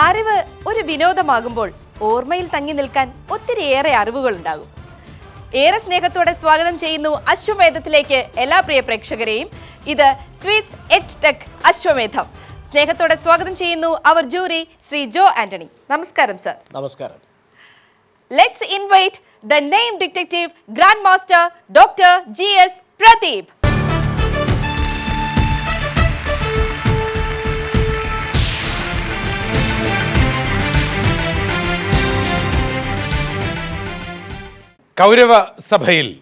അറിവ് ഒരു വിനോദമാകുമ്പോൾ ഓർമ്മയിൽ തങ്ങി നിൽക്കാൻ ഒത്തിരിയേറെ അറിവുകൾ ഉണ്ടാകും ഏറെ സ്നേഹത്തോടെ സ്വാഗതം ചെയ്യുന്നു അശ്വമേധത്തിലേക്ക് എല്ലാ പ്രിയ പ്രേക്ഷകരെയും. ഇത് സ്വീറ്റ്സ് എറ്റ് ടെക് അശ്വമേധം. സ്നേഹത്തോടെ സ്വാഗതം ചെയ്യുന്നു അവർ ജൂറി ശ്രീ ജോ ആന്റണി. നമസ്കാരം സർ. നമസ്കാരം. Let's invite the name detective grand master doctor G S Pradeep Kaurava സഭയിൽ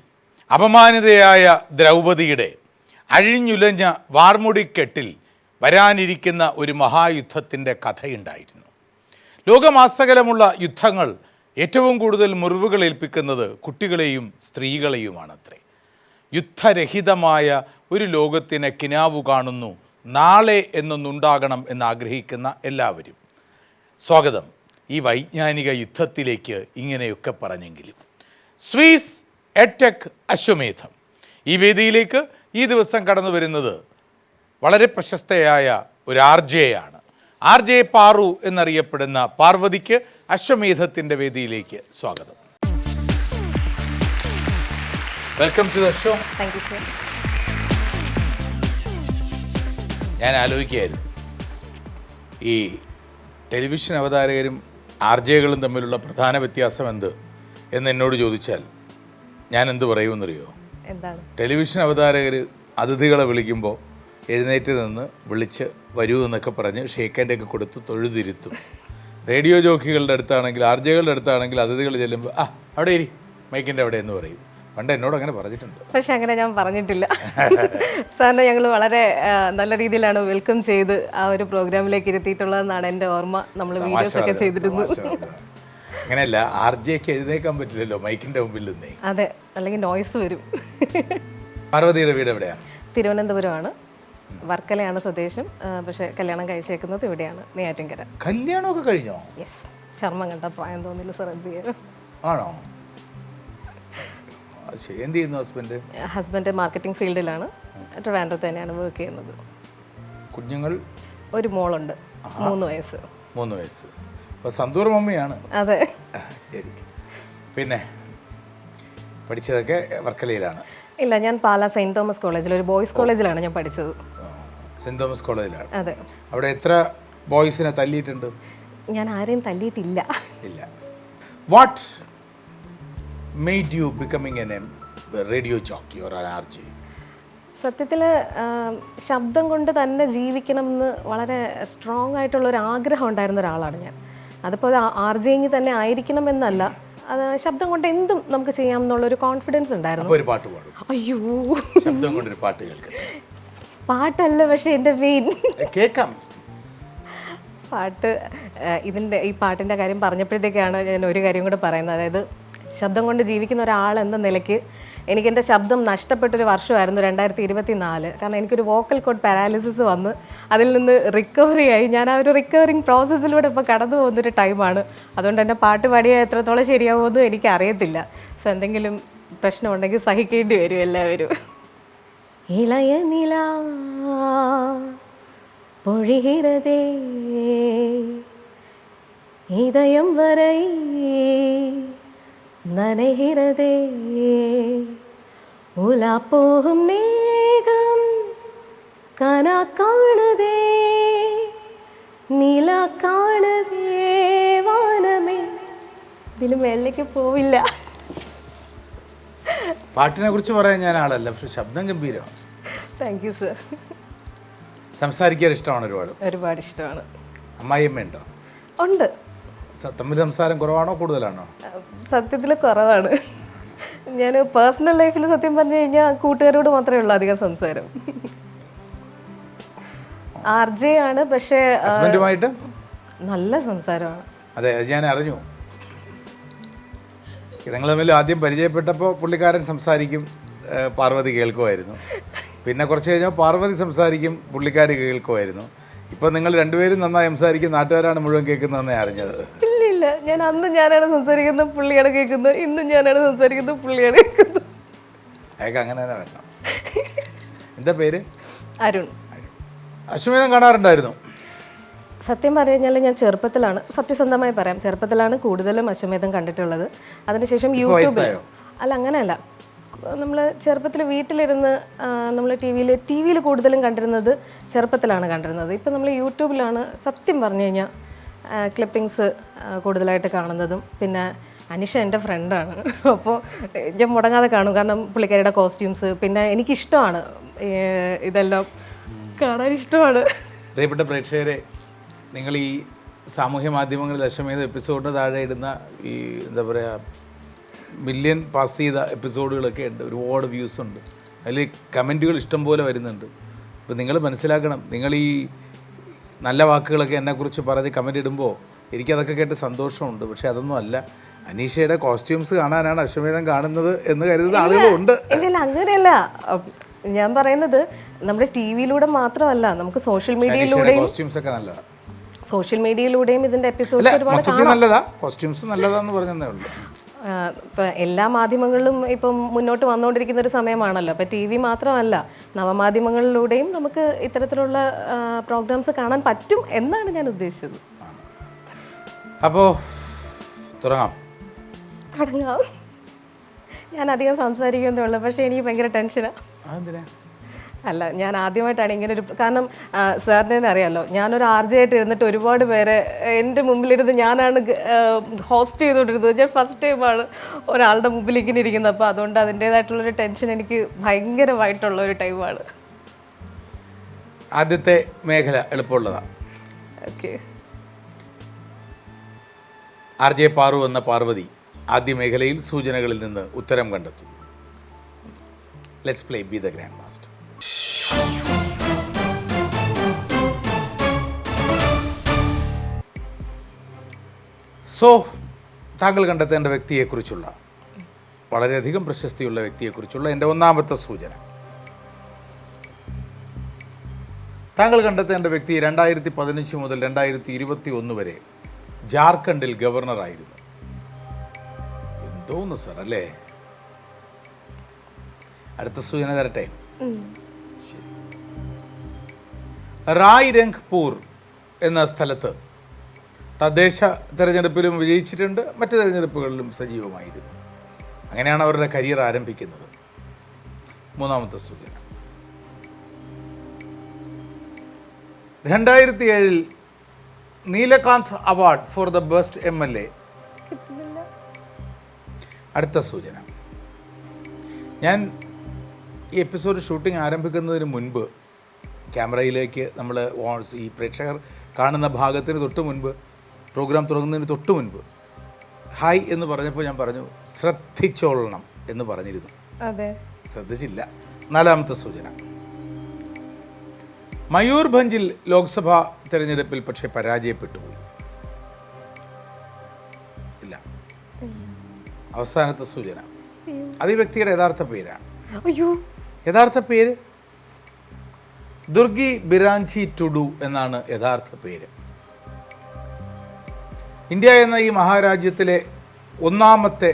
അപമാനിതയായ ദ്രൗപതിയുടെ അഴിഞ്ഞുലഞ്ഞ വാർമുടിക്കെട്ടിൽ വരാനിരിക്കുന്ന ഒരു മഹായുദ്ധത്തിന്റെ കഥയുണ്ടായിരുന്നു. ലോകമാസകലമുള്ള യുദ്ധങ്ങൾ ഏറ്റവും കൂടുതൽ മുറിവുകൾ ഏൽപ്പിക്കുന്നത് കുട്ടികളെയും സ്ത്രീകളെയുമാണത്രേ. യുദ്ധരഹിതമായ ഒരു ലോകത്തിന് കിനാവു കാണുന്നു നാളെ എന്നൊന്നുണ്ടാകണം എന്നാഗ്രഹിക്കുന്ന എല്ലാവരും. സ്വാഗതം ഈ വൈജ്ഞാനിക യുദ്ധത്തിലേക്ക് ഇങ്ങനെയൊക്കെ പറഞ്ഞെങ്കിലും. സ്വീസ് എടെക് അശ്വമേധം. ഈ വേദിയിലേക്ക് ഈ ദിവസം കടന്നു വരുന്നത് വളരെ പ്രശസ്തയായ ഒരു ആർ ആണ്. ആർ ജെ പാറു എന്നറിയപ്പെടുന്ന പാർവതിക്ക് അശ്വമേധത്തിന്റെ വേദിയിലേക്ക് സ്വാഗതം. വെൽക്കം ടു ദ ഷോ ഞാൻ ആലോചിക്കുകയായിരുന്നു. ഈ ടെലിവിഷൻ അവതാരകരും ആർ ജെകളും തമ്മിലുള്ള പ്രധാന വ്യത്യാസം എന്ത് എന്ന് എന്നോട് ചോദിച്ചാൽ ഞാൻ എന്ത് പറയുമെന്നറിയോ? എന്താണ്? ടെലിവിഷൻ അവതാരകർ അതിഥികളെ വിളിക്കുമ്പോൾ എഴുന്നേറ്റ് നിന്ന് വിളിച്ച് വരൂ എന്നൊക്കെ പറഞ്ഞ് ഷേക്കന്റെ ഒക്കെ കൊടുത്ത് തൊഴുതിരുത്തും. റേഡിയോ ജോക്കികളുടെ അടുത്താണെങ്കിൽ ആർ ജെകളുടെ അടുത്താണെങ്കിൽ അതിഥികൾ ചെല്ലുമ്പോൾ ആ അവിടെ ഇരി മൈക്കിന്റെ അവിടെ എന്ന് പറയും. പണ്ട് എന്നോട് അങ്ങനെ പറഞ്ഞിട്ടുണ്ട്. പക്ഷെ അങ്ങനെ ഞാൻ പറഞ്ഞിട്ടില്ല. സാറിനെ ഞങ്ങൾ വളരെ നല്ല രീതിയിലാണ് വെൽക്കം ചെയ്ത് ആ ഒരു പ്രോഗ്രാമിലേക്ക് ഇരുത്തിയിട്ടുള്ളതെന്നാണ് എന്റെ ഓർമ്മ. നമ്മൾ വീഡിയോസ് ഒക്കെ ചെയ്തിരുന്നു. അങ്ങനെയല്ല ആർ ജെക്ക് എഴുന്നേക്കാൻ പറ്റില്ലല്ലോ മൈക്കിന്റെ മുമ്പിൽ നിന്നേ. അതെ അല്ലെങ്കിൽ നോയ്സ് വരും. പാർവതിയുടെ വീട് എവിടെയാണ് തിരുവനന്തപുരമാണ്. വർക്കലയാണ് സ്വദേശം. പക്ഷെ കല്യാണം കഴിച്ചേക്കുന്നത് ഇവിടെയാണ് നെയ്യാറ്റിൻകര. കല്യാണമൊക്കെ കഴിഞ്ഞോ? യെസ് ചർമ്മം കണ്ട പ്രായം തോന്നില്ല സാർ എന്ത് ചെയ്യാൻ? ആണോ? എന്ത് ചെയ്യുന്നു ഹസ്ബൻഡ് ഹസ്ബൻഡ് മാർക്കറ്റിംഗ് ഫീൽഡിലാണ് ട്രിവാൻഡ്രത്ത് തന്നെയാണ് വർക്ക് ചെയ്യുന്നത്. കുഞ്ഞുങ്ങൾ? ഒരു മോളുണ്ട് മൂന്ന് വയസ്സ്. മൂന്ന് വയസ്സ്. അപ്പോൾ സന്തൂർ മമ്മിയാണ്. അതെ. ശരി. പിന്നെ പഠിച്ചതൊക്കെ വർക്കലയിലാണ്. ഇല്ല ഞാൻ പാലാ സെന്റ് തോമസ് കോളേജിൽ ഒരു ബോയ്സ് കോളേജിലാണ് ഞാൻ പഠിച്ചത്. സെന്റ് തോമസ് കോളേജിലാണ്. അതെ. അവിടെ എത്ര ബോയ്സിനെ തല്ലിയിട്ടുണ്ട്? ഞാൻ ആരെയും തല്ലിയിട്ടില്ല. ഇല്ല. What made you becoming N M radio jockey or R J സത്യത്തിൽ ശബ്ദം കൊണ്ട് തന്നെ ജീവിക്കണം എന്ന് വളരെ സ്ട്രോങ് ആയിട്ടുള്ള ഒരു ആഗ്രഹം ഉണ്ടായിരുന്ന ഒരാളാണ് ഞാൻ. അതിപ്പോൾ ആർ ജെങ്ങി തന്നെ ആയിരിക്കണം എന്നല്ല അത് ശബ്ദം കൊണ്ട് എന്തും നമുക്ക് ചെയ്യാം എന്നുള്ളൊരു കോൺഫിഡൻസ് ഉണ്ടായിരുന്നു. ഒരു പാട്ട് പാടും. അയ്യോ. ശബ്ദം കൊണ്ടൊരു പാട്ട് കേൾക്കട്ടെ പാട്ടല്ല പക്ഷേ എന്റെ മെയിൻ കേൾക്കാം. പാട്ട് ഇതിന്റെ ഈ പാട്ടിന്റെ കാര്യം പറഞ്ഞപ്പോഴത്തേക്കാണ് ഞാൻ ഒരു കാര്യം കൂടെ പറയുന്നത്. അതായത് ശബ്ദം കൊണ്ട് ജീവിക്കുന്ന ഒരാൾ എന്ന നിലയ്ക്ക് എനിക്ക് എൻ്റെ ശബ്ദം നഷ്ടപ്പെട്ടൊരു വർഷമായിരുന്നു രണ്ടായിരത്തി ഇരുപത്തി നാല് കാരണം എനിക്കൊരു വോക്കൽ കോഡ് പാരാലിസിസ് വന്ന് അതിൽ നിന്ന് റിക്കവറി ആയി ഞാൻ ആ ഒരു റിക്കവറിങ് പ്രോസസ്സിലൂടെ ഇപ്പോൾ കടന്നു പോകുന്നൊരു ടൈമാണ് അതുകൊണ്ട് തന്നെ പാട്ട് പാടിയാൽ എത്രത്തോളം ശരിയാവുമെന്നും എനിക്ക് അറിയത്തില്ല സോ എന്തെങ്കിലും പ്രശ്നമുണ്ടെങ്കിൽ സഹിക്കേണ്ടി വരും എല്ലാവരും ഇളയ നില பொழிகிறதே இதயம் வரை നനഹിറതേ ഉലാപ്പോകും നേകം കന കാണുതേ. നില കാണുതേ വാനമേ. ഇതിന് മേലേക്ക് പോവില്ല. പാട്ടിനെ കുറിച്ച് പറയാൻ ഞാൻ ആളല്ല പക്ഷെ ശബ്ദം ഗംഭീരമാണ്. താങ്ക് യു സർ സംസാരിക്കാൻ ഇഷ്ടമാണ് ഒരുപാട്. ഒരുപാട് ഇഷ്ടമാണ്. അമ്മായിയമ്മ ഉണ്ടോ. ഉണ്ട് തമ്മിൽ സംസാരം കുറവാണോ കൂടുതലാണോ? സത്യത്തിൽ കുറവാണ്. ഞാൻ പേഴ്സണൽ ലൈഫിൽ സത്യം പറഞ്ഞു കഴിഞ്ഞാൽ കൂട്ടുകാരോട് മാത്രമേ ഉള്ളൂ അധികം സംസാരം. ആർ ജെ ആണ് പക്ഷേ ഹസ്ബൻഡുമായിട്ട് നല്ല സംസാരമാണ്. അതെ അത് ഞാൻ അറിഞ്ഞു. നിങ്ങൾ തമ്മിൽ ആദ്യം പരിചയപ്പെട്ടപ്പോൾ പുള്ളിക്കാരൻ സംസാരിക്കും പാർവതി കേൾക്കുമായിരുന്നു. പിന്നെ കുറച്ച് കഴിഞ്ഞാൽ പാർവതി സംസാരിക്കും പുള്ളിക്കാർ കേൾക്കുമായിരുന്നു. ഇപ്പം നിങ്ങൾ രണ്ടുപേരും നന്നായി സംസാരിക്കും നാട്ടുകാരാണ് മുഴുവൻ കേൾക്കുന്നതെന്നേ അറിഞ്ഞത്. ഇല്ല. ഞാൻ അന്ന് ഞാനാണ് സംസാരിക്കുന്നത് പുള്ളിയാണ് കേൾക്കുന്നത്. ഇന്നും ഞാനാണ് സംസാരിക്കുന്നത് പുള്ളിയാണ് കേൾക്കുന്നത്. അയാൾക്ക് അങ്ങനെ തന്നെ വരണം. എന്താ പേര്? അരുൺ. അശ്വമേധം കാണാറുണ്ടായിരുന്നു. സത്യം പറഞ്ഞു കഴിഞ്ഞാൽ ഞാൻ ചെറുപ്പത്തിലാണ് സത്യസന്ധമായി പറയാം ചെറുപ്പത്തിലാണ് കൂടുതലും അശ്വമേധം കണ്ടിട്ടുള്ളത്. അതിനുശേഷം യൂട്യൂബിൽ വയസ്സായോ? അല്ല അങ്ങനെയല്ല. നമ്മൾ ചെറുപ്പത്തിൽ വീട്ടിലിരുന്ന് നമ്മൾ ടി വിയിൽ ടി വിയിൽ കൂടുതലും കണ്ടിരുന്നത് ചെറുപ്പത്തിലാണ് കണ്ടിരുന്നത്. ഇപ്പം നമ്മൾ യൂട്യൂബിലാണ് സത്യം പറഞ്ഞു കഴിഞ്ഞാൽ ക്ലിപ്പിങ്സ് കൂടുതലായിട്ട് കാണുന്നതും. പിന്നെ അനിഷ എന്റെ ഫ്രണ്ടാണ് അപ്പോൾ ഞാൻ മുടങ്ങാതെ കാണും. കാരണം പുള്ളിക്കാരിയുടെ കോസ്റ്റ്യൂംസ് പിന്നെ എനിക്കിഷ്ടമാണ് ഇതെല്ലാം. കാണാൻ ഇഷ്ടമാണ്. പ്രിയപ്പെട്ട പ്രേക്ഷകരെ നിങ്ങൾ ഈ സാമൂഹ്യ മാധ്യമങ്ങളിൽ ദശമേധ എപ്പിസോഡിന് താഴെ ഇടുന്ന ഈ എന്താ പറയുക മില്യൺ പാസ് ചെയ്ത എപ്പിസോഡുകളൊക്കെ ഉണ്ട്. ഒരുപാട് വ്യൂസ് ഉണ്ട്. അതിൽ കമന്റുകൾ ഇഷ്ടം പോലെ വരുന്നുണ്ട്. അപ്പോൾ നിങ്ങൾ മനസ്സിലാക്കണം നിങ്ങൾ ഈ നല്ല വാക്കുകളൊക്കെ എന്നെക്കുറിച്ച് പറഞ്ഞ് കമന്റ് ഇടുമ്പോൾ എനിക്കതൊക്കെ കേട്ട് സന്തോഷമുണ്ട്. പക്ഷേ അതൊന്നും അല്ല. അനീഷയുടെ കോസ്റ്റ്യൂംസ് കാണാനാണ് അശ്വമേധം കാണുന്നത് എന്ന് കരുതുന്ന ആളുകളുണ്ട് ഇല്ല അങ്ങനെയല്ല. ഞാൻ പറയുന്നത് നമ്മുടെ ടി വിയിലൂടെ മാത്രമല്ല നമുക്ക് സോഷ്യൽ മീഡിയയിലൂടെ മീഡിയയിലൂടെയും കോസ്റ്റ്യൂംസ് ഒക്കെ നല്ലതാണ് സോഷ്യൽ മീഡിയയിലൂടെയും ഇതിന്റെ എപ്പിസോഡ് ഒരുപാട് നല്ലതാ. കോസ്റ്റ്യൂംസ് നല്ലതാന്ന് പറഞ്ഞതേ ഉള്ളൂ. ഇപ്പൊ എല്ലാ മാധ്യമങ്ങളിലും ഇപ്പം മുന്നോട്ട് വന്നുകൊണ്ടിരിക്കുന്ന ഒരു സമയമാണല്ലോ. അപ്പം ടി വി മാത്രമല്ല നവമാധ്യമങ്ങളിലൂടെയും നമുക്ക് ഇത്തരത്തിലുള്ള പ്രോഗ്രാംസ് കാണാൻ പറ്റും എന്നാണ് ഞാൻ ഉദ്ദേശിച്ചത്. അപ്പോൾ തുടങ്ങാം. തുടങ്ങാം. ഞാൻ അധികം സംസാരിക്കുന്നേ ഉള്ളൂ പക്ഷേ എനിക്ക് ഭയങ്കര ടെൻഷനാണ് അല്ല ഞാൻ ആദ്യമായിട്ടാണ് ഇങ്ങനെ ഒരു കാരണം സാറിനെ അറിയാമല്ലോ ഞാനൊരു ആർജി ആയിട്ട് ഇരുന്നിട്ട് ഒരുപാട് പേരെ എന്റെ മുമ്പിലിരുന്ന് ഞാനാണ് ഹോസ്റ്റ് ചെയ്തുകൊണ്ടിരുന്നത്. ഞാൻ ഫസ്റ്റ് ടൈമാണ് ഒരാളുടെ മുമ്പിൽ ഇങ്ങനെ ഇരിക്കുന്നത്. അപ്പോൾ അതുകൊണ്ട് അതിന്റേതായിട്ടുള്ളൊരു ടെൻഷൻ എനിക്ക് ഭയങ്കരമായിട്ടുള്ള ഒരു ടൈമാണ് ആദ്യത്തെ മേഖല എളുപ്പമുള്ളതാണ് ഓക്കെ ആർ ജെ പാറു എന്ന പാർവതി ആദ്യ മേഖലയിൽ സൂചനകളിൽ നിന്ന് ഉത്തരം കണ്ടെത്തുന്നു. Let's play be the grand master so താങ്കൾ കണ്ടെത്തേണ്ട വ്യക്തിയെക്കുറിച്ചുള്ള വളരെയധികം പ്രശസ്തിയുള്ള വ്യക്തിയെക്കുറിച്ചുള്ള എന്റെ ഒന്നാമത്തെ സൂചന. താങ്കൾ കണ്ടെത്തേണ്ട വ്യക്തി രണ്ടായിരത്തി പതിനഞ്ച് മുതൽ രണ്ടായിരത്തി ഇരുപത്തി ഒന്ന് വരെ ജാർഖണ്ഡിൽ ഗവർണറായിരുന്നു. എന്തോന്ന് സർ അല്ലേ? അടുത്ത സൂചന തരട്ടെ. റായ് രംഗ്പൂർ എന്ന സ്ഥലത്ത് തദ്ദേശ തെരഞ്ഞെടുപ്പിലും വിജയിച്ചിട്ടുണ്ട് മറ്റ് തെരഞ്ഞെടുപ്പുകളിലും സജീവമായിരുന്നു. അങ്ങനെയാണ് അവരുടെ കരിയർ ആരംഭിക്കുന്നത്. മൂന്നാമത്തെ സൂചന. രണ്ടായിരത്തി ഏഴിൽ Neelkanth award for the best M L A. അടുത്ത സൂചന. ഞാൻ ഈ എപ്പിസോഡ് ഷൂട്ടിംഗ് ആരംഭിക്കുന്നതിന് മുൻപ് ക്യാമറയിലേക്ക് നമ്മൾ ഈ പ്രേക്ഷകർ കാണുന്ന ഭാഗത്തിന് തൊട്ട് മുൻപ് പ്രോഗ്രാം തുടങ്ങുന്നതിന് തൊട്ട് മുൻപ് ഹായ് എന്ന് പറഞ്ഞപ്പോൾ ഞാൻ പറഞ്ഞു ശ്രദ്ധിച്ചോളണം എന്ന് പറഞ്ഞിരുന്നു. അതെ. ശ്രദ്ധിച്ചില്ല. നാലാമത്തെ സൂചന. മയൂർഭഞ്ചിൽ ലോക്സഭാ തെരഞ്ഞെടുപ്പിൽ പക്ഷേ പരാജയപ്പെട്ടു പോയി ഇല്ല. അവസാനത്തെ സൂചന. അത് ഈ വ്യക്തിയുടെ യഥാർത്ഥ പേരാണ്. അയ്യോ. യഥാർത്ഥ പേര്? ദുർഗി ബിരാഞ്ചി ടുഡു എന്നാണ് യഥാർത്ഥ പേര്. ഇന്ത്യ എന്ന ഈ മഹാരാജ്യത്തിലെ ഒന്നാമത്തെ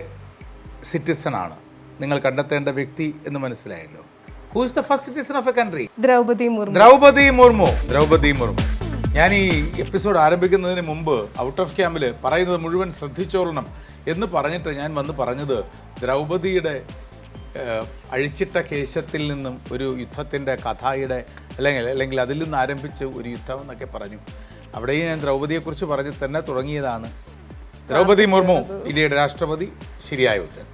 സിറ്റിസണാണ്. നിങ്ങൾ കണ്ടെത്തേണ്ട വ്യക്തി എന്ന് മനസ്സിലായല്ലോ. Who's the first citizen of a country Draupadi Murmu. Draupadi Murmu. Draupadi Murmu. ഞാൻ ഈ എപ്പിസോഡ് ആരംഭിക്കുന്നതിന് മുമ്പ് ഔട്ട് ഓഫ് ക്യാമ്പിൽ പറയുന്നത് മുഴുവൻ ശ്രദ്ധിച്ചോളണം എന്ന് പറഞ്ഞിട്ട് ഞാൻ വന്ന് പറഞ്ഞത് ദ്രൗപദിയുടെ അഴിച്ചിട്ട കേശത്തിൽ നിന്നും ഒരു യുദ്ധത്തിന്റെ കഥയുടെ അല്ലെങ്കിൽ അല്ലെങ്കിൽ അതിൽ നിന്ന് ആരംഭിച്ച് ഒരു യുദ്ധം എന്നൊക്കെ പറഞ്ഞു. അവിടെയും ഞാൻ ദ്രൗപതിയെക്കുറിച്ച് പറഞ്ഞ് തന്നെ തുടങ്ങിയതാണ്. ദ്രൗപദി മുർമു ഇന്ത്യയുടെ രാഷ്ട്രപതി ശരിയായ ഉത്തരം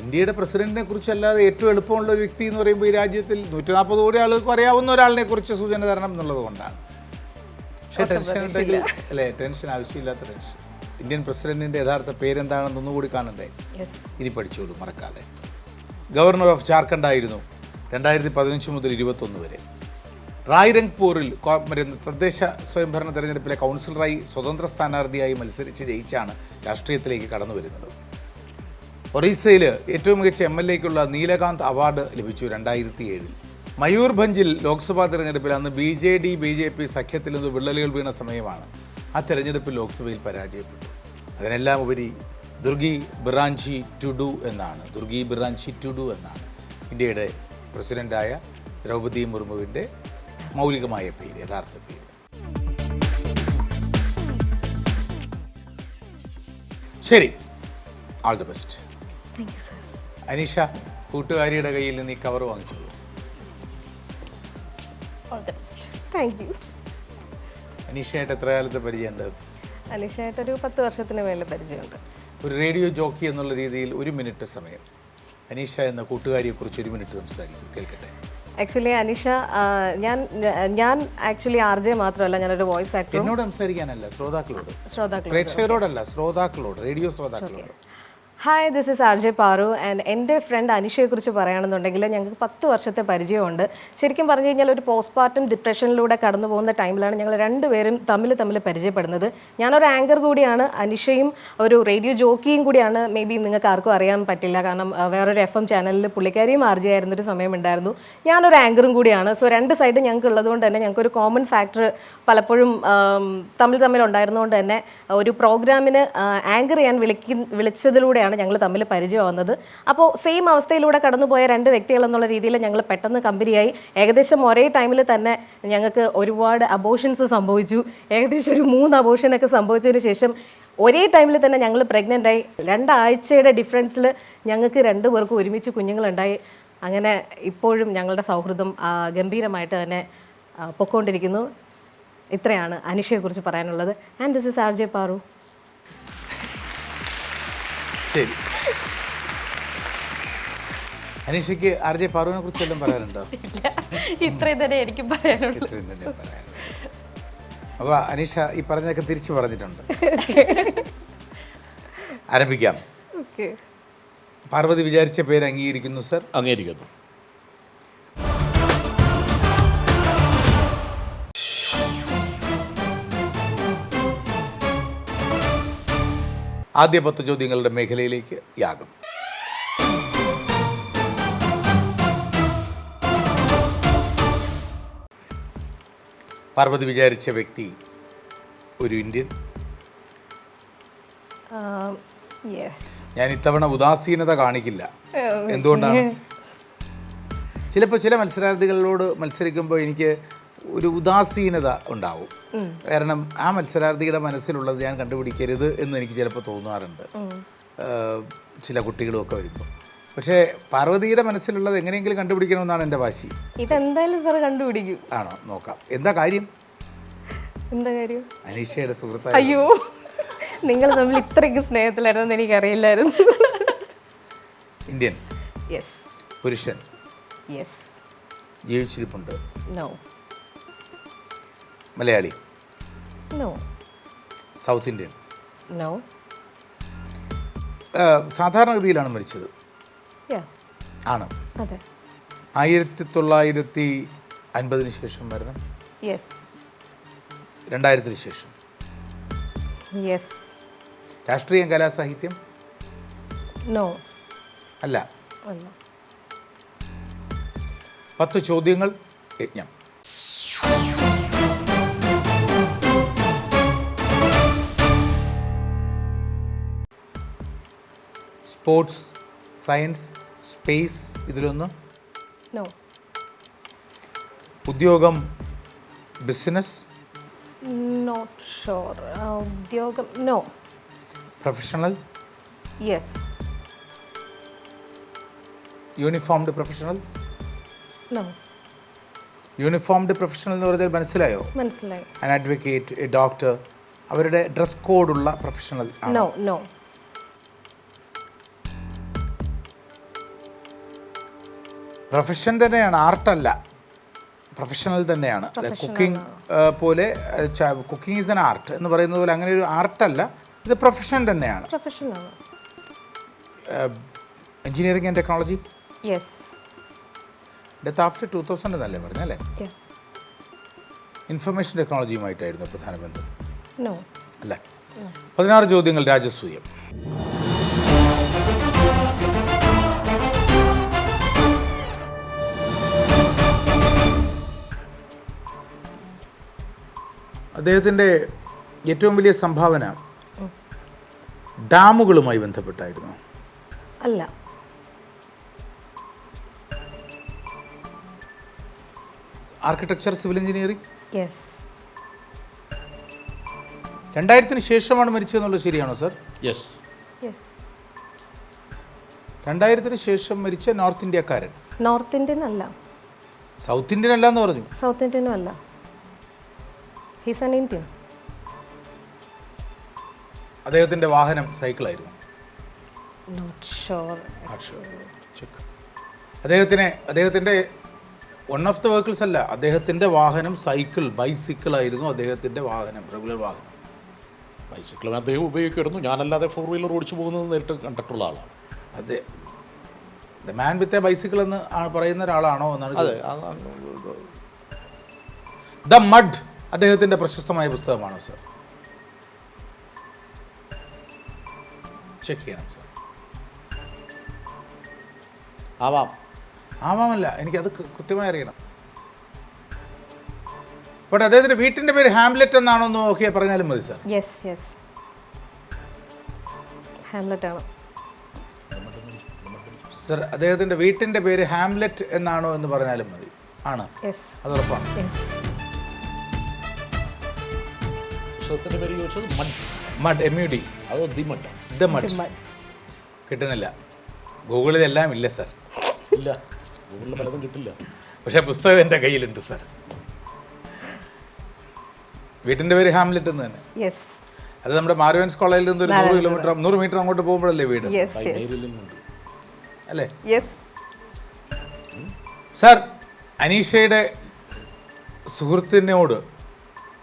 ഇന്ത്യയുടെ പ്രസിഡന്റിനെ കുറിച്ചല്ലാതെ ഏറ്റവും എളുപ്പമുള്ള ഒരു വ്യക്തി എന്ന് പറയുമ്പോൾ ഈ രാജ്യത്തിൽ നൂറ്റി നാൽപ്പത് കോടി ആളുകൾക്ക് അറിയാവുന്ന ഒരാളിനെ കുറിച്ച് സൂചന തരണം എന്നുള്ളത് കൊണ്ടാണ്. പക്ഷേ ടെൻഷൻ ഉണ്ടെങ്കിൽ അല്ലേ ടെൻഷൻ ആവശ്യമില്ലാത്ത ടെൻഷൻ. ഇന്ത്യൻ പ്രസിഡന്റിന്റെ യഥാർത്ഥ പേരെന്താണെന്ന് ഒന്നുകൂടി കാണണ്ടേ? ഇനി പഠിച്ചോളൂ മറക്കാതെ. ഗവർണർ ഓഫ് ജാർഖണ്ഡ് ആയിരുന്നു രണ്ടായിരത്തി പതിനഞ്ച് മുതൽ ഇരുപത്തൊന്ന് വരെ. റായ് രംഗ്പൂരിൽ കോ- മറ്റേ തദ്ദേശ സ്വയംഭരണ തെരഞ്ഞെടുപ്പിലെ കൗൺസിലറായി സ്വതന്ത്ര സ്ഥാനാർത്ഥിയായി മത്സരിച്ച് ജയിച്ചാണ് രാഷ്ട്രീയത്തിലേക്ക് കടന്നു വരുന്നത്. ഒറീസയിൽ ഏറ്റവും മികച്ച എം എൽ എക്കുള്ള നീലകാന്ത് അവാർഡ് ലഭിച്ചു രണ്ടായിരത്തി ഏഴിൽ മയൂർഭഞ്ചിൽ ലോക്സഭാ തെരഞ്ഞെടുപ്പിൽ അന്ന് B J D B J P സഖ്യത്തിൽ നിന്ന് വിള്ളലുകൾ വീണ സമയമാണ് ആ തെരഞ്ഞെടുപ്പിൽ ലോക്സഭയിൽ പരാജയപ്പെട്ടു അതിനെല്ലാം ഉപരി ദുർഗി ബിറാഞ്ചി ടുഡു എന്നാണ് ദുർഗി ബിറാഞ്ചി ടുഡു എന്നാണ് ഇന്ത്യയുടെ പ്രസിഡന്റായ ദ്രൗപദി മുർമുവിന്റെ മൗലികമായ പേര് യഥാർത്ഥ പേര്. ശരി. ആൾ ദി ബെസ്റ്റ് അനീഷ കൂട്ടുകാരിയുടെ കയ്യിൽ നിന്ന് ഈ കവർ വാങ്ങിച്ചോളൂ. അനീഷയായിട്ട് എത്ര കാലത്തെ പരിചയമുണ്ട്? അനീഷയായിട്ട് ഒരു പത്ത് വർഷത്തിന് മേലെ പരിചയമുണ്ട്. ഒരു റേഡിയോ ജോക്കി എന്നുള്ള രീതിയിൽ ഒരു മിനിറ്റ് സമയം. അനീഷ എന്ന കൂട്ടുകാരിയെക്കുറിച്ച് ഒരു മിനിറ്റ് സംസാരിക്കും. കേൾക്കട്ടെ. ആക്ച്വലി അനിഷ ഞാൻ ഞാൻ ആക്ച്വലി ആർ ജെ മാത്രമല്ല ഞാനൊരു വോയിസ് ആക്ടർ എന്നോട് സംസാരിക്കാനല്ല ശ്രോതാക്കളോട്. ശ്രോതാക്കളോട്. പ്രേക്ഷകരോടല്ല ശ്രോതാക്കളോട് radio ശ്രോതാക്കളോട്. Hi this is R J Paru and എന്റെ ഫ്രണ്ട് അനിഷയെക്കുറിച്ച് പറയുകയാണെന്നുണ്ടെങ്കിൽ ഞങ്ങൾക്ക് പത്ത് വർഷത്തെ പരിചയമുണ്ട്. ശരിക്കും പറഞ്ഞു കഴിഞ്ഞാൽ ഒരു പോസ്റ്റ്മോർട്ടം ഡിപ്രഷനിലൂടെ കടന്നു പോകുന്ന ടൈമിലാണ് ഞങ്ങൾ രണ്ടുപേരും തമ്മിൽ തമ്മിൽ പരിചയപ്പെടുന്നത്. ഞാനൊരു ആങ്കർ കൂടിയാണ് അനിഷയും ഒരു റേഡിയോ ജോക്കിയും കൂടിയാണ്. മേ ബി നിങ്ങൾക്ക് ആർക്കും അറിയാൻ പറ്റില്ല കാരണം വേറൊരു എഫ് എം ചാനലിൽ പുള്ളിക്കാരിയും ആർ ജെ ആയിരുന്നൊരു സമയമുണ്ടായിരുന്നു. ഞാനൊരു ആങ്കറും കൂടിയാണ്. സോ രണ്ട് സൈഡ് ഞങ്ങൾക്ക് ഉള്ളതുകൊണ്ട് തന്നെ ഞങ്ങൾക്ക് ഒരു കോമൺ ഫാക്ടർ പലപ്പോഴും തമ്മിൽ തമ്മിൽ ഉണ്ടായിരുന്നതുകൊണ്ട് തന്നെ ഒരു പ്രോഗ്രാമിന് ആങ്കർ ചെയ്യാൻ വിളിക്കുന്ന വിളിച്ചതിലൂടെയാണ് ഞങ്ങൾ തമ്മിൽ പരിചയമാവുന്നത്. അപ്പോൾ സെയിം അവസ്ഥയിലൂടെ കടന്നുപോയ രണ്ട് വ്യക്തികൾ എന്നുള്ള രീതിയിൽ ഞങ്ങൾ പെട്ടെന്ന് കമ്പനിയായി. ഏകദേശം ഒരേ ടൈമിൽ തന്നെ ഞങ്ങൾക്ക് ഒരുപാട് അബോഷൻസ് സംഭവിച്ചു. ഏകദേശം ഒരു മൂന്ന് അബോഷനൊക്കെ സംഭവിച്ചതിന് ശേഷം ഒരേ ടൈമിൽ തന്നെ ഞങ്ങൾ പ്രഗ്നന്റ് ആയി. രണ്ടാഴ്ചയുടെ ഡിഫറൻസിൽ ഞങ്ങൾക്ക് രണ്ടു പേർക്കും ഒരുമിച്ച് കുഞ്ഞുങ്ങളുണ്ടായി. അങ്ങനെ ഇപ്പോഴും ഞങ്ങളുടെ സൗഹൃദം ഗംഭീരമായിട്ട് തന്നെ പൊക്കോണ്ടിരിക്കുന്നു. ഇത്രയാണ് അനിഷയെക്കുറിച്ച് പറയാനുള്ളത്. And this is R J Paru ശരി. അനീഷയ്ക്ക് ആർ ജെ ഫാറൂഖിനെ കുറിച്ച് എല്ലാം പറയാനുണ്ടോ ഇത്രയും തന്നെ എനിക്ക് പറയാനുള്ളൂ. ഇത്രയും തന്നെ പറയാനുള്ളത് അപ്പോൾ അനീഷ ഈ പറഞ്ഞതൊക്കെ തിരിച്ചു പറഞ്ഞിട്ടുണ്ട്. ആരംഭിക്കാം. ഓക്കെ. പാർവതി വിചാരിച്ച പേര് അംഗീകരിക്കുന്നു സർ. അംഗീകരിക്കുന്നു. ആദ്യ പത്ത് ചോദ്യങ്ങളുടെ മേഖലയിലേക്ക് യാഗം. പാർവതി വിചാരിച്ച വ്യക്തി ഒരു ഇന്ത്യൻ? യെസ് ഞാൻ ഇത്തവണ ഉദാസീനത കാണിക്കില്ല. എന്തുകൊണ്ടാണ്? ചിലപ്പോൾ ചില മത്സരാർത്ഥികളോട് മത്സരിക്കുമ്പോൾ എനിക്ക് ഒരു ഉദാസീനത ഉണ്ടാവും. കാരണം ആ മത്സരാർത്ഥിയുടെ മനസ്സിലുള്ളത് ഞാൻ കണ്ടുപിടിക്കരുത് എന്ന് എനിക്ക് ചിലപ്പോൾ തോന്നാറുണ്ട്. ചില കുട്ടികളുമൊക്കെ വരുമ്പോൾ. പക്ഷേ പാർവതിയുടെ മനസ്സിലുള്ളത് എങ്ങനെയെങ്കിലും കണ്ടുപിടിക്കണമെന്നാണ് എന്റെ വാശി. ഇതെന്തായാലും സാർ കണ്ടുപിടിക്കും. ആണോ? നോക്കാം. എന്താ കാര്യം? എന്താ കാര്യം? അനീഷയുടെ സുഹൃത്തായ അയ്യോ. നിങ്ങൾ തമ്മിൽ ഇത്രയ്ക്ക് സ്നേഹത്തിലായിരുന്നു എനിക്കറിയില്ലായിരുന്നു. ഇന്ത്യൻ. യെസ് പുരുഷൻ. യെസ് ജീവിച്ചിരിപ്പുണ്ട്. No Malayali? No South Indian no സാധാരണഗതിയിലാണ് മരിച്ചത്. ആണ്. അതെ. ആയിരത്തി തൊള്ളായിരത്തി അൻപതിന് ശേഷം മരണം? യെസ് രണ്ടായിരത്തിന് ശേഷം? യെസ് രാഷ്ട്രീയം കലാസാഹിത്യം? നോ അല്ല. അല്ല. പത്ത് ചോദ്യങ്ങൾ യജ്ഞം. സ്പോർട്സ് സയൻസ് സ്പേസ് ഇതിലൊന്ന്? നോ ഉദ്യോഗം ബിസിനസ് നോട്ട് ഷുവർ ഉദ്യോഗം no professional yes uniformed professional no uniformed professional എന്ന് പറഞ്ഞാൽ മനസ്സിലായോ? മനസ്സിലായി. അൻ അഡ്വക്കേറ്റ് ഡോക്ടർ അവരുടെ ഡ്രസ് കോഡുള്ള പ്രൊഫഷണൽ നോ നോ പ്രൊഫഷൻ തന്നെയാണ് ആർട്ടല്ല പ്രൊഫഷണൽ തന്നെയാണ്. കുക്കിംഗ് പോലെ കുക്കിംഗ് ഈസ് എൻ ആർട്ട് എന്ന് പറയുന്നത് പോലെ അങ്ങനെ ഒരു ആർട്ടല്ല ഇത് പ്രൊഫഷൻ തന്നെയാണ്. Engineering and technology yes death after two thousand എന്നല്ലേ പറഞ്ഞല്ലേ ഇൻഫർമേഷൻ ടെക്നോളജിയുമായിട്ടായിരുന്നു പ്രധാന ബന്ധം. അല്ല? പതിനാറ് ചോദ്യങ്ങൾ രാജസൂയം. അദ്ദേഹത്തിന്റെ ഏറ്റവും വലിയ സംഭാവന ഡാമുകളുമായി ബന്ധപ്പെട്ടായിരുന്നു. അല്ല. Architecture civil engineering? യെസ് രണ്ടായിരത്തിന് ശേഷമാണ് മരിച്ചതെന്നുള്ളത് ശരിയാണോ സർ? യെസ് യെസ് രണ്ടായിരത്തിന് ശേഷം മരിച്ച നോർത്ത് ഇന്ത്യക്കാരൻ. നോർത്ത് ഇന്ത്യൻ അല്ല. സൗത്ത് ഇന്ത്യൻ അല്ല എന്ന് പറഞ്ഞു. സൗത്ത് ഇന്ത്യനും അല്ല. ഹീസ് ആൻ ഇന്ത്യൻ അദ്ദേഹത്തിന്റെ വാഹനം സൈക്കിളായിരുന്നു. നോട്ട് ഷുവർ ചെക്ക് അദ്ദേഹത്തിന് അദ്ദേഹത്തിന്റെ വൺ ഓഫ് ദ വെഹിക്കിൾസ് അല്ല അദ്ദേഹത്തിന്റെ വാഹനം സൈക്കിൾ ബൈസിക്കിൾ ആയിരുന്നു അദ്ദേഹത്തിന്റെ വാഹനം റെഗുലർ വാഹനം. ബൈസിക്കിൾ അദ്ദേഹം ഉപയോഗിക്കുമായിരുന്നു ഞാനല്ലാതെ ഫോർ വീലർ ഓടിച്ചു പോകുന്നത് നേരിട്ട് കണ്ടിട്ടുള്ള ആളാണ്. അതെ. The man with a bicycle എന്ന് പറയുന്ന ഒരാളാണോ എന്നാണ് അതെ ദ മഡ് അദ്ദേഹത്തിന്റെ പ്രശസ്തമായ പുസ്തകമാണോ സർ? ചെക്ക് ചെയ്യണം സർ. ആവാം. ആവാമല്ല എനിക്കത് കൃത്യമായി അറിയണം. ബട്ട് അദ്ദേഹത്തിന്റെ വീട്ടിന്റെ പേര് ഹാംലെറ്റ് എന്നാണോ എന്ന് നോക്കിയാൽ പറഞ്ഞാലും മതി സർ. യെസ് യെസ് ഹാംലെറ്റ് ആണ്. സർ അദ്ദേഹത്തിന്റെ വീട്ടിന്റെ പേര് ഹാംലെറ്റ് എന്നാണോ എന്ന് പറഞ്ഞാലും മതി. ആണ്. അത് ഉറപ്പാണ്. പുസ്തകത്തിന്റെ പേര് ചോദിച്ചത് mud. Mud M U D അതോ ദി മഡ്. The mud. കിട്ടുന്നില്ല. ഗൂഗിളിലെല്ലാം ഇല്ല സാർ. ഇല്ല. ഗൂഗിളിൽ പലതും കിട്ടില്ല. പക്ഷേ പുസ്തകം എന്റെ കയ്യിലുണ്ട് സാർ. വീട്ടിന്റെ പേര് ഹാംലെറ്റ് എന്ന് തന്നെ. യെസ് അത് നമ്മുടെ മാരുവൻസ് കോളേജിൽ നിന്ന് ഒരു നൂറ് കിലോമീറ്റർ നൂറ് മീറ്റർ അങ്ങോട്ട് പോകുമ്പോഴല്ലേ വീട്? അല്ലേ? യെസ് സാർ അനീഷയുടെ സുഹൃത്തിനോട്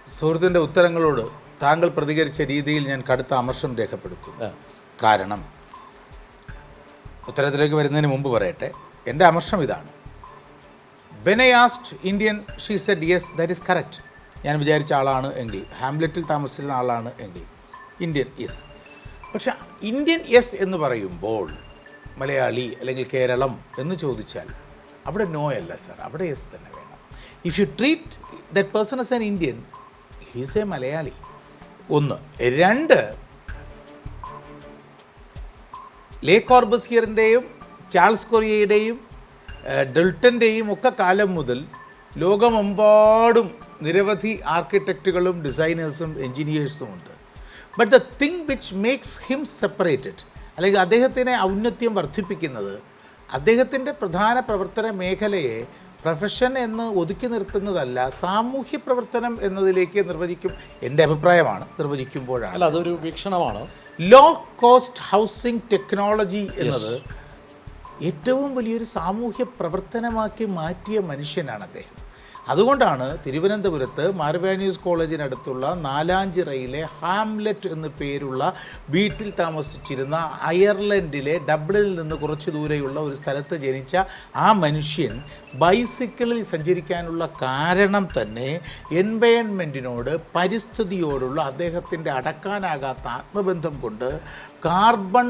സുഹൃത്തിന്റെ ഉത്തരങ്ങളോട് താങ്കൾ പ്രതികരിച്ച രീതിയിൽ ഞാൻ കടുത്ത അമർഷം രേഖപ്പെടുത്തുന്നു കാരണം ഉത്തരത്തിലേക്ക് വരുന്നതിന് മുമ്പ് പറയട്ടെ എന്റെ അമർഷം ഇതാണ്. When I asked Indian she said yes that is correct ഞാൻ വിചാരിച്ച ആളാണ് എങ്കിൽ ഹാംലെറ്റിൽ താമസിച്ചിരുന്ന ആളാണ് എങ്കിൽ ഇന്ത്യൻ യെസ് പക്ഷെ ഇന്ത്യൻ യെസ് എന്ന് പറയുമ്പോൾ മലയാളി അല്ലെങ്കിൽ കേരളം എന്ന് ചോദിച്ചാൽ അവിടെ നോ അല്ല സാർ അവിടെ യെസ് തന്നെ വേണം. If you treat that person as an Indian he's a Malayali. ഒന്ന്. രണ്ട്. ലേ കോർബസിയറിന്റെയും ചാൾസ് കൊറിയയുടെയും ഡെൽട്ടന്റെയും ഒക്കെ കാലം മുതൽ ലോകമെമ്പാടും നിരവധി ആർക്കിടെക്റ്റുകളും ഡിസൈനേഴ്സും എൻജിനീയേഴ്സും ഉണ്ട്. But the thing which makes him separated അല്ലെങ്കിൽ അദ്ദേഹത്തിനെ ഔന്നത്യം വർദ്ധിപ്പിക്കുന്നത് അദ്ദേഹത്തിന്റെ പ്രധാന പ്രവർത്തന മേഖലയെ പ്രൊഫഷൻ എന്ന് ഒതുക്കി നിർത്തുന്നതല്ല സാമൂഹ്യ പ്രവർത്തനം എന്നതിലേക്ക് നിർവചിക്കും എന്റെ അഭിപ്രായമാണ് നിർവചിക്കുമ്പോഴാണ്. അല്ല അതൊരു വീക്ഷണമാണ്. ലോ കോസ്റ്റ് ഹൗസിംഗ് ടെക്നോളജി എന്നത് ഏറ്റവും വലിയൊരു സാമൂഹ്യ പ്രവർത്തനമാക്കി മാറ്റിയ മനുഷ്യനാണ് അദ്ദേഹം. അതുകൊണ്ടാണ് തിരുവനന്തപുരത്ത് മാർവാനീസ് കോളേജിനടുത്തുള്ള നാലാഞ്ചിറയിലെ ഹാംലെറ്റ് എന്നു പേരുള്ള വീട്ടിൽ താമസിച്ചിരുന്ന അയർലൻഡിലെ ഡബ്ലിനിൽ നിന്ന് കുറച്ച് ദൂരെയുള്ള ഒരു സ്ഥലത്ത് ജനിച്ച ആ മനുഷ്യൻ ബൈസിക്കിളിൽ സഞ്ചരിക്കാനുള്ള കാരണം തന്നെ എൻവയൺമെന്റിനോട് പരിസ്ഥിതിയോടുള്ള അദ്ദേഹത്തിന്റെ അടക്കാനാകാത്ത ആത്മബന്ധം കൊണ്ട് കാർബൺ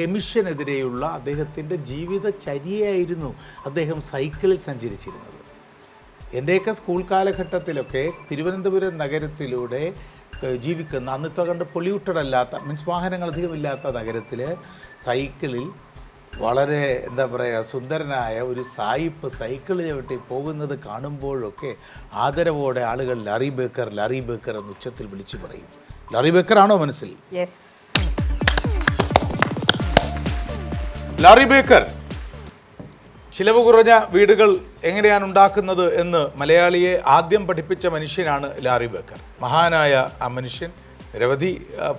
എമിഷനെതിരെയുള്ള അദ്ദേഹത്തിന്റെ ജീവിതചര്യയായിരുന്നു അദ്ദേഹം സൈക്കിളിൽ സഞ്ചരിച്ചിരുന്നത്. എന്റെയൊക്കെ സ്കൂൾ കാലഘട്ടത്തിലൊക്കെ തിരുവനന്തപുരം നഗരത്തിലൂടെ ജീവിക്കുന്ന അന്നത്തെ കണ്ട് പൊല്യൂട്ടഡ് അല്ലാത്ത മീൻസ് വാഹനങ്ങൾ അധികമില്ലാത്ത നഗരത്തിൽ സൈക്കിളിൽ വളരെ എന്താ പറയുക സുന്ദരനായ ഒരു സായിപ്പ് സൈക്കിൾ ചവിട്ടി പോകുന്നത് കാണുമ്പോഴൊക്കെ ആദരവോടെ ആളുകൾ ലറി ബേക്കർ ലറി ബേക്കർ എന്ന് ഉച്ചത്തിൽ വിളിച്ചു പറയും. ലറി ബേക്കറാണോ മനസ്സിൽ? ലാറി ബേക്കർ ചിലവ് കുറഞ്ഞ വീടുകൾ എങ്ങനെയാണ് ഉണ്ടാക്കുന്നത് എന്ന് മലയാളിയെ ആദ്യം പഠിപ്പിച്ച മനുഷ്യനാണ് ലാറി ബക്കർ. മഹാനായ ആ മനുഷ്യൻ നിരവധി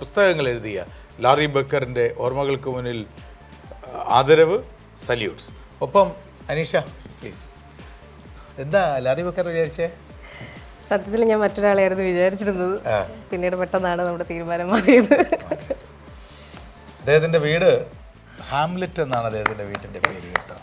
പുസ്തകങ്ങൾ എഴുതിയ ലാറി ബക്കറിന്റെ ഓർമ്മകൾക്ക് മുന്നിൽ ആദരവ് സല്യൂട്ട്സ്. ഒപ്പം അനീഷ പ്ലീസ് എന്താ ലാറി ബക്കർ വിചാരിച്ചേ? സത്യത്തിൽ ഞാൻ മറ്റൊരാളെയായിരുന്നു വിചാരിച്ചിരുന്നത്. പിന്നീട് പെട്ടെന്നാണ് നമ്മുടെ തീരുമാനം മാറിയത്. അദ്ദേഹത്തിന്റെ വീട് ഹാംലെറ്റ് എന്നാണ് അദ്ദേഹത്തിന്റെ വീട്ടിന്റെ പേര് കേട്ടോ.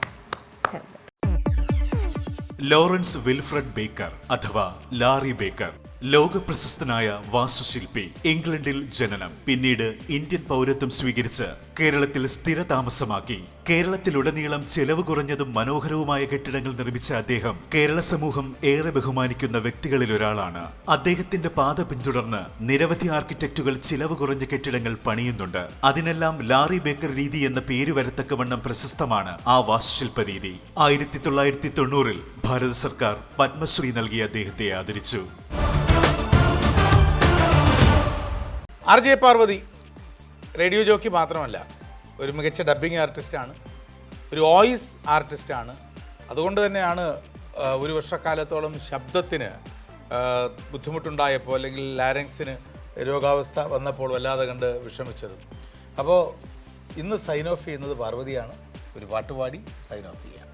ലോറൻസ് വിൽഫ്രഡ് ബേക്കർ അഥവാ ലാറി ബേക്കർ ലോകപ്രശസ്തനായ വാസ്തുശില്പി ഇംഗ്ലണ്ടിൽ ജനനം പിന്നീട് ഇന്ത്യൻ പൗരത്വം സ്വീകരിച്ച് കേരളത്തിൽ സ്ഥിരതാമസമാക്കി. കേരളത്തിലുടനീളം ചെലവ് കുറഞ്ഞതും മനോഹരവുമായ കെട്ടിടങ്ങൾ നിർമ്മിച്ച അദ്ദേഹം കേരള സമൂഹം ഏറെ ബഹുമാനിക്കുന്ന വ്യക്തികളിൽ ഒരാളാണ് അദ്ദേഹത്തിന്റെ പാത പിന്തുടർന്ന് നിരവധി ആർക്കിടെക്റ്റുകൾ ചിലവ് കുറഞ്ഞ കെട്ടിടങ്ങൾ പണിയുന്നുണ്ട്. അതിനെല്ലാം ലാറി ബേക്കർ രീതി എന്ന പേര് വരത്തക്കവണ്ണം പ്രശസ്തമാണ് ആ വാസ്തുശില്പ രീതി ആയിരത്തി തൊള്ളായിരത്തി തൊണ്ണൂറിൽ ഭാരത സർക്കാർ പത്മശ്രീ നൽകി അദ്ദേഹത്തെ ആദരിച്ചു. R J Parvathy radio jockey മാത്രമല്ല ഒരു മികച്ച ഡബ്ബിംഗ് ആർട്ടിസ്റ്റാണ് ഒരു വോയിസ് ആർട്ടിസ്റ്റാണ് അതുകൊണ്ട് തന്നെയാണ് ഒരു വർഷക്കാലത്തോളം ശബ്ദത്തിന് ബുദ്ധിമുട്ടുണ്ടായപ്പോൾ അല്ലെങ്കിൽ ലാരങ്സിന് രോഗാവസ്ഥ വന്നപ്പോൾ വല്ലാതെ കണ്ട് വിഷമിച്ചത്. അപ്പോൾ ഇന്ന് സൈൻ ഓഫ് ചെയ്യുന്നത് പാർവതിയാണ്. ഒരു പാട്ടുപാടി സൈൻ ഓഫ് ചെയ്യാം.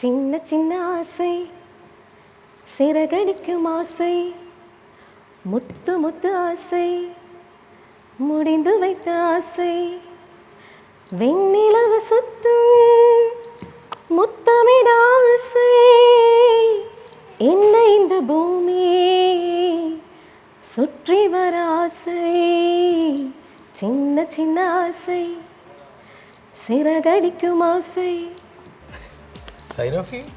ചിന്ന ചിന്ന ആസൈ സിറകടിക്കും ആസൈ മുത്തു മുത്തു ആസൈ முடிந்து வைத்த ஆசை வெண்ணிலவ சுத்தும் முத்தமிட ஆசை என்ன இந்த பூமி சுற்றி வர ஆசை சின்ன சின்ன ஆசை சிறகடிக்கும் ஆசை സൈൻ ഓഫ് ചെയ്യും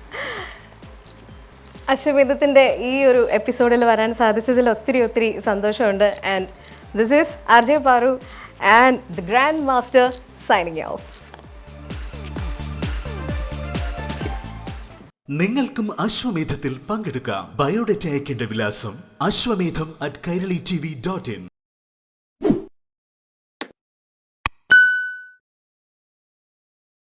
അശ്വമേധത്തിൻ്റെ ഈ ഒരു എപ്പിസോഡിൽ വരാൻ സാധിച്ചതിൽ ഒത്തിരി ഒത്തിരി സന്തോഷമുണ്ട് and this is R J Paru and the grand master signing off നിങ്ങൾക്കും അശ്വമേധത്തിൽ പങ്കെടുക്കാം. ബയോഡേറ്റ അയക്കേണ്ട വിലാസം. Ashwamedham at Kairali T V dot in